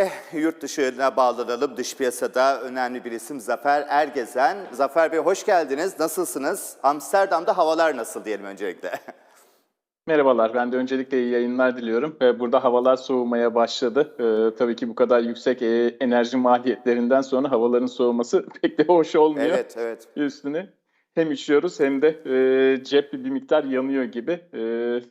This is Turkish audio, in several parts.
Ve yurt dışına bağlanalım. Dış piyasada önemli bir isim Zafer Ergezen. Zafer Bey hoş geldiniz. Nasılsınız? Amsterdam'da havalar nasıl diyelim öncelikle? Merhabalar, ben de öncelikle iyi yayınlar diliyorum. Ee, Burada havalar soğumaya başladı. Ee, tabii ki bu kadar yüksek enerji maliyetlerinden sonra havaların soğuması pek de hoş olmuyor. evet, evet. Üstüne hem üşüyoruz hem de e, cep bir miktar yanıyor gibi. E,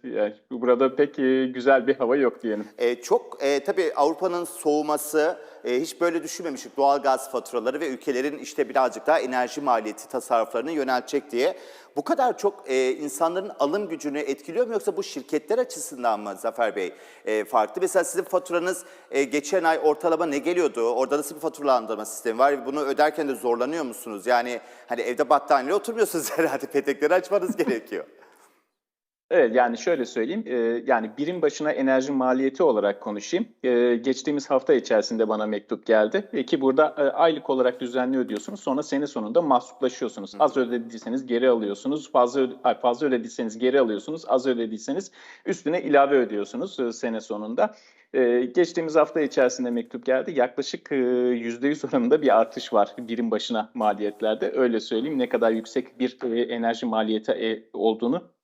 yani burada pek e, güzel bir hava yok diyelim. Ee, çok e, tabii Avrupa'nın soğuması e, hiç böyle düşünmemiştik. Doğal gaz faturaları ve ülkelerin işte birazcık daha enerji maliyeti tasarruflarını yöneltecek diye. Bu kadar çok e, insanların alım gücünü etkiliyor mu yoksa bu şirketler açısından mı Zafer Bey e, farklı? Mesela sizin faturanız e, geçen ay ortalama ne geliyordu? Orada nasıl bir faturalandırma sistemi var? Bunu öderken de zorlanıyor musunuz? Yani hani evde battaniyeyle oturmuyorsunuz herhalde petekleri açmanız gerekiyor. Evet yani şöyle söyleyeyim e, yani birim başına enerji maliyeti olarak konuşayım. E, geçtiğimiz hafta içerisinde bana mektup geldi. E, ki burada e, aylık olarak düzenli ödüyorsunuz. Sonra sene sonunda mahsuplaşıyorsunuz. Az ödediyseniz geri alıyorsunuz. Fazla öde- ay, fazla ödediyseniz geri alıyorsunuz. Az ödediyseniz üstüne ilave ödüyorsunuz e, sene sonunda. E, geçtiğimiz hafta içerisinde mektup geldi. Yaklaşık e, %100 oranında bir artış var birim başına maliyetlerde. Öyle söyleyeyim ne kadar yüksek bir e, enerji maliyeti e, olduğunu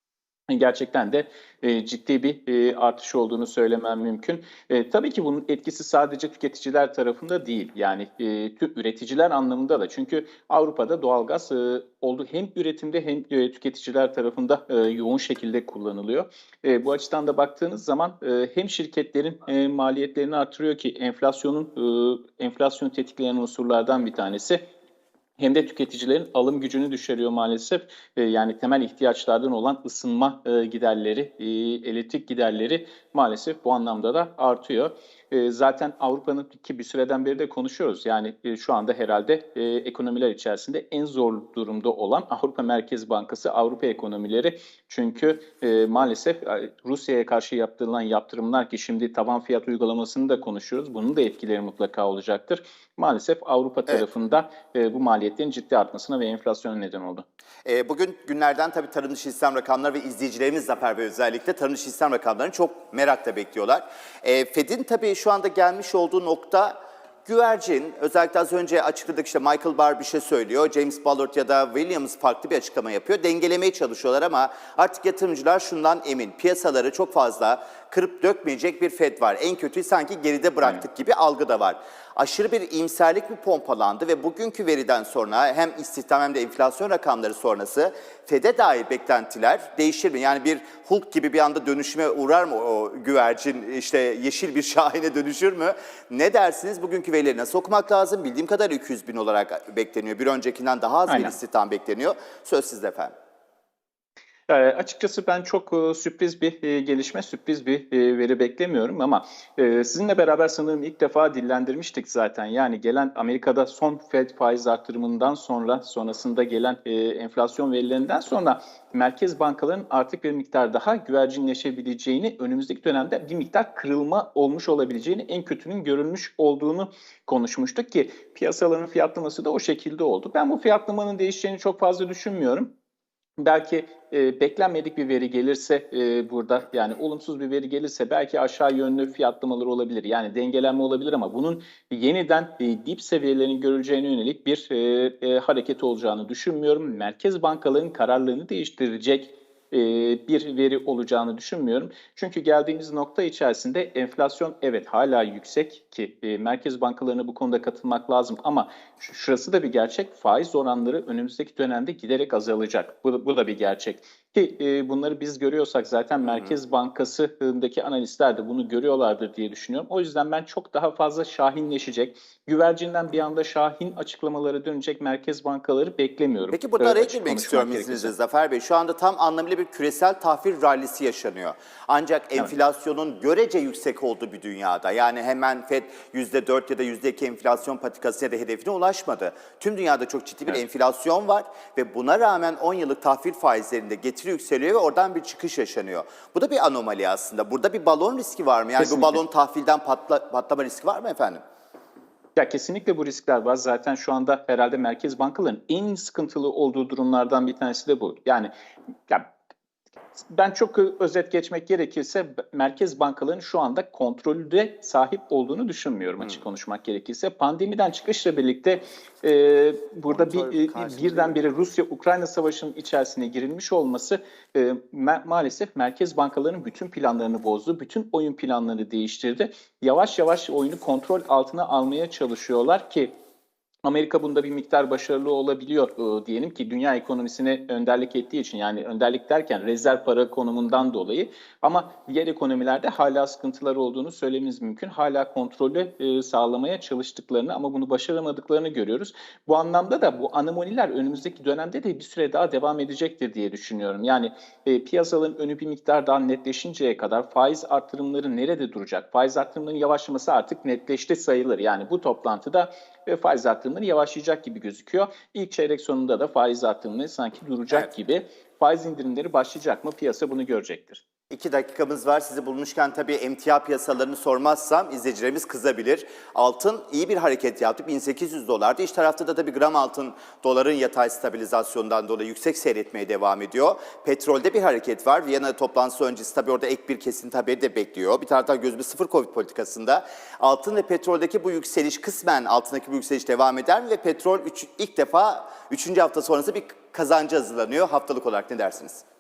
gerçekten de e, ciddi bir e, artış olduğunu söylemem mümkün. E, tabii ki bunun etkisi sadece tüketiciler tarafında değil. Yani e, tüm üreticiler anlamında da. Çünkü Avrupa'da doğalgaz e, oldu hem üretimde hem e, tüketiciler tarafında e, yoğun şekilde kullanılıyor. E, bu açıdan da baktığınız zaman e, hem şirketlerin e, maliyetlerini artırıyor ki enflasyonun e, enflasyon tetikleyen unsurlardan bir tanesi hem de tüketicilerin alım gücünü düşürüyor maalesef. E, yani temel ihtiyaçlardan olan ısınma e, giderleri, e, elektrik giderleri maalesef bu anlamda da artıyor. E, zaten Avrupa'nın ki bir süreden beri de konuşuyoruz. Yani e, şu anda herhalde e, ekonomiler içerisinde en zor durumda olan Avrupa Merkez Bankası, Avrupa ekonomileri. Çünkü e, maalesef Rusya'ya karşı yaptırılan yaptırımlar ki şimdi taban fiyat uygulamasını da konuşuyoruz. Bunun da etkileri mutlaka olacaktır. Maalesef Avrupa tarafında e, bu maliyetlerin ciddi artmasına ve enflasyona neden oldu. E, bugün günlerden tabii tarım dışı istihdam rakamları ve izleyicilerimiz Zafer Bey özellikle tarım dışı istihdam rakamlarını çok merakla bekliyorlar. E, Fed'in tabii şu anda gelmiş olduğu nokta güvercin. Özellikle az önce açıkladık işte Michael Barr bir şey söylüyor. James Ballard ya da Williams farklı bir açıklama yapıyor. Dengelemeye çalışıyorlar ama artık yatırımcılar şundan emin. Piyasaları çok fazla kırıp dökmeyecek bir Fed var. En kötüyü sanki geride bıraktık gibi algı da var. Aşırı bir iyimserlik mi pompalandı ve bugünkü veriden sonra hem istihdam hem de enflasyon rakamları sonrası Fed'e dair beklentiler değişir mi? Yani bir Hulk gibi bir anda dönüşüme uğrar mı o güvercin işte yeşil bir şahine dönüşür mü? Ne dersiniz? Bugünkü verileri nasıl okumak lazım? Bildiğim kadar 200 bin olarak bekleniyor. Bir öncekinden daha az bir Aynen. istihdam bekleniyor. Söz sizde efendim. E, açıkçası ben çok e, sürpriz bir e, gelişme, sürpriz bir e, veri beklemiyorum ama sizinle beraber sanırım ilk defa dillendirmiştik zaten. Yani gelen Amerika'da son Fed faiz artırımından sonra, sonrasında gelen enflasyon verilerinden sonra merkez bankaların artık bir miktar daha güvercinleşebileceğini, önümüzdeki dönemde bir miktar kırılma olmuş olabileceğini, en kötünün görülmüş olduğunu konuşmuştuk ki piyasaların fiyatlaması da o şekilde oldu. Ben bu fiyatlamanın değişeceğini çok fazla düşünmüyorum. Belki e, beklenmedik bir veri gelirse e, burada yani olumsuz bir veri gelirse belki aşağı yönlü fiyatlamalar olabilir. Yani dengelenme olabilir ama bunun yeniden e, dip seviyelerin görüleceğine yönelik bir e, e, hareket olacağını düşünmüyorum. Merkez bankaların kararlılığını değiştirecek e, bir veri olacağını düşünmüyorum. Çünkü geldiğimiz nokta içerisinde enflasyon evet hala yüksek ki e, merkez bankalarına bu konuda katılmak lazım ama şu- şurası da bir gerçek faiz oranları önümüzdeki dönemde giderek azalacak. Bu, bu da bir gerçek. Ki e, bunları biz görüyorsak zaten Merkez Bankası'ndaki analistler de bunu görüyorlardır diye düşünüyorum. O yüzden ben çok daha fazla şahinleşecek, güvercinden bir anda şahin açıklamaları dönecek merkez bankaları beklemiyorum. Peki burada araya girmek istiyorum izninizle Zafer Bey. Şu anda tam anlamıyla bir küresel tahvil rallisi yaşanıyor. Ancak enflasyonun görece yüksek olduğu bir dünyada yani hemen FED %4 ya da %2 enflasyon patikası ya da hedefine ulaşmadı. Tüm dünyada çok ciddi bir Evet. enflasyon var ve buna rağmen 10 yıllık tahvil faizlerinde getiri yükseliyor ve oradan bir çıkış yaşanıyor. Bu da bir anomali aslında. Burada bir balon riski var mı? Yani Kesinlikle. bu balon tahvilden patla, patlama riski var mı efendim? Ya kesinlikle bu riskler var. Zaten şu anda herhalde merkez bankaların en sıkıntılı olduğu durumlardan bir tanesi de bu. Yani ya ben çok özet geçmek gerekirse merkez bankalarının şu anda kontrolde sahip olduğunu düşünmüyorum açık konuşmak gerekirse. Pandemiden çıkışla birlikte e, burada Kontrol bir e, birdenbire Rusya-Ukrayna savaşının içerisine girilmiş olması e, ma- maalesef merkez bankalarının bütün planlarını bozdu. Bütün oyun planlarını değiştirdi. Yavaş yavaş oyunu kontrol altına almaya çalışıyorlar ki Amerika bunda bir miktar başarılı olabiliyor e, diyelim ki dünya ekonomisine önderlik ettiği için yani önderlik derken rezerv para konumundan dolayı ama diğer ekonomilerde hala sıkıntılar olduğunu söylememiz mümkün. Hala kontrolü e, sağlamaya çalıştıklarını ama bunu başaramadıklarını görüyoruz. Bu anlamda da bu anomaliler önümüzdeki dönemde de bir süre daha devam edecektir diye düşünüyorum. Yani e, piyasaların önü bir miktar daha netleşinceye kadar faiz artırımları nerede duracak? Faiz artırımlarının yavaşlaması artık netleşti sayılır. Yani bu toplantıda ve faiz artırımları yavaşlayacak gibi gözüküyor. İlk çeyrek sonunda da faiz artırımları sanki duracak Evet. gibi. Faiz indirimleri başlayacak mı? Piyasa bunu görecektir. İki dakikamız var. Sizi bulmuşken tabii emtia piyasalarını sormazsam izleyicilerimiz kızabilir. Altın iyi bir hareket yaptı. 1800 dolardı. İç tarafta da tabii gram altın doların yatay stabilizasyondan dolayı yüksek seyretmeye devam ediyor. Petrolde bir hareket var. Viyana toplantısı öncesi tabii orada ek bir kesinti haberi de bekliyor. Bir taraftan gözümüz sıfır Covid politikasında. Altın ve petroldeki bu yükseliş kısmen altındaki bu yükseliş devam eder mi? Ve petrol üç, ilk defa 3. hafta sonrası bir kazancı hazırlanıyor. Haftalık olarak ne dersiniz?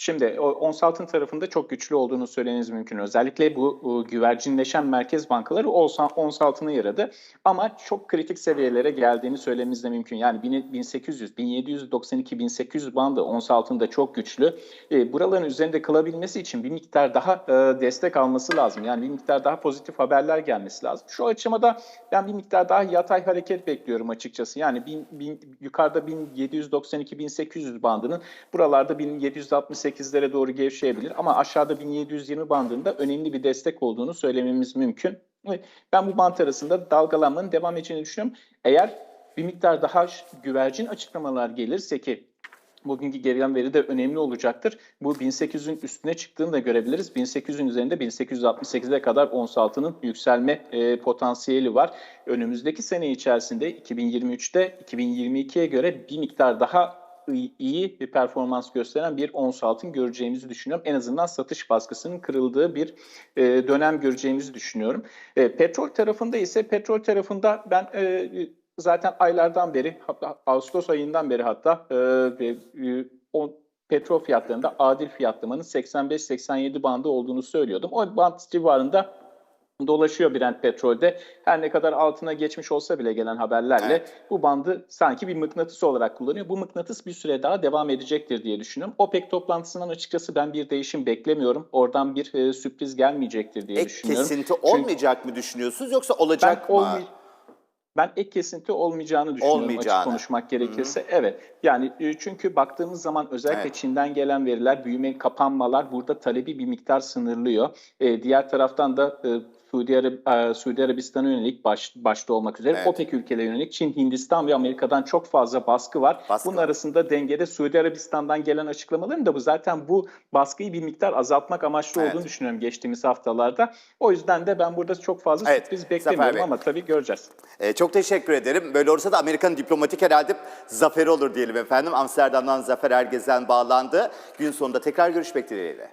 Şimdi o ons altın tarafında çok güçlü olduğunu söylemeniz mümkün. Özellikle bu güvercinleşen merkez bankaları ons, ons altına yaradı. Ama çok kritik seviyelere geldiğini söylememiz de mümkün. Yani 1800, 1792, 1800 bandı ons altında çok güçlü. E, buraların üzerinde kalabilmesi için bir miktar daha e, destek alması lazım. Yani bir miktar daha pozitif haberler gelmesi lazım. Şu aşamada ben bir miktar daha yatay hareket bekliyorum açıkçası. Yani bin, bin, yukarıda 1792-1800 bandının buralarda 1768'lere doğru gevşeyebilir. Ama aşağıda 1720 bandında önemli bir destek olduğunu söylememiz mümkün. Ben bu bant arasında dalgalanmanın devam edeceğini düşünüyorum. Eğer bir miktar daha güvercin açıklamalar gelirse ki bugünkü gerilen veri de önemli olacaktır. Bu 1800'ün üstüne çıktığını da görebiliriz. 1800'ün üzerinde 1868'e kadar ons altının yükselme e, potansiyeli var. Önümüzdeki sene içerisinde 2023'te 2022'ye göre bir miktar daha iyi- bir performans gösteren bir ons altın göreceğimizi düşünüyorum. En azından satış baskısının kırıldığı bir e, dönem göreceğimizi düşünüyorum. E, petrol tarafında ise petrol tarafında ben e, zaten aylardan beri hatta Ağustos ayından beri hatta e, e, o petrol fiyatlarında adil fiyatlamanın 85-87 bandı olduğunu söylüyordum. O band civarında dolaşıyor Brent petrolde. Her ne kadar altına geçmiş olsa bile gelen haberlerle Evet. bu bandı sanki bir mıknatıs olarak kullanıyor. Bu mıknatıs bir süre daha devam edecektir diye düşünüyorum. OPEC toplantısından açıkçası ben bir değişim beklemiyorum. Oradan bir e, sürpriz gelmeyecektir diye Ek düşünüyorum. kesinti Çünkü- olmayacak mı düşünüyorsunuz yoksa olacak ben mı? olmay- ben ek kesinti olmayacağını düşünüyorum Olmayacağını. açık konuşmak gerekirse. Evet. Yani e, çünkü baktığımız zaman özellikle Evet. Çin'den gelen veriler, büyüme, kapanmalar burada talebi bir miktar sınırlıyor. E, diğer taraftan da e, Suudi, Arab- e, Suudi Arabistan'a yönelik baş, başta olmak üzere Evet. OPEC ülkelerine yönelik Çin, Hindistan ve Amerika'dan çok fazla baskı var. Baskı Bunun arasında dengede Suudi Arabistan'dan gelen açıklamaların da bu zaten bu baskıyı bir miktar azaltmak amaçlı Evet. olduğunu düşünüyorum geçtiğimiz haftalarda. O yüzden de ben burada çok fazla Evet, sürpriz beklemiyorum ama tabii göreceğiz. Ee, çok teşekkür ederim. Böyle olursa da Amerika'nın diplomatik herhalde zaferi olur diyelim efendim. Amsterdam'dan Zafer Ergezen bağlandı. Gün sonunda tekrar görüşmek dileğiyle.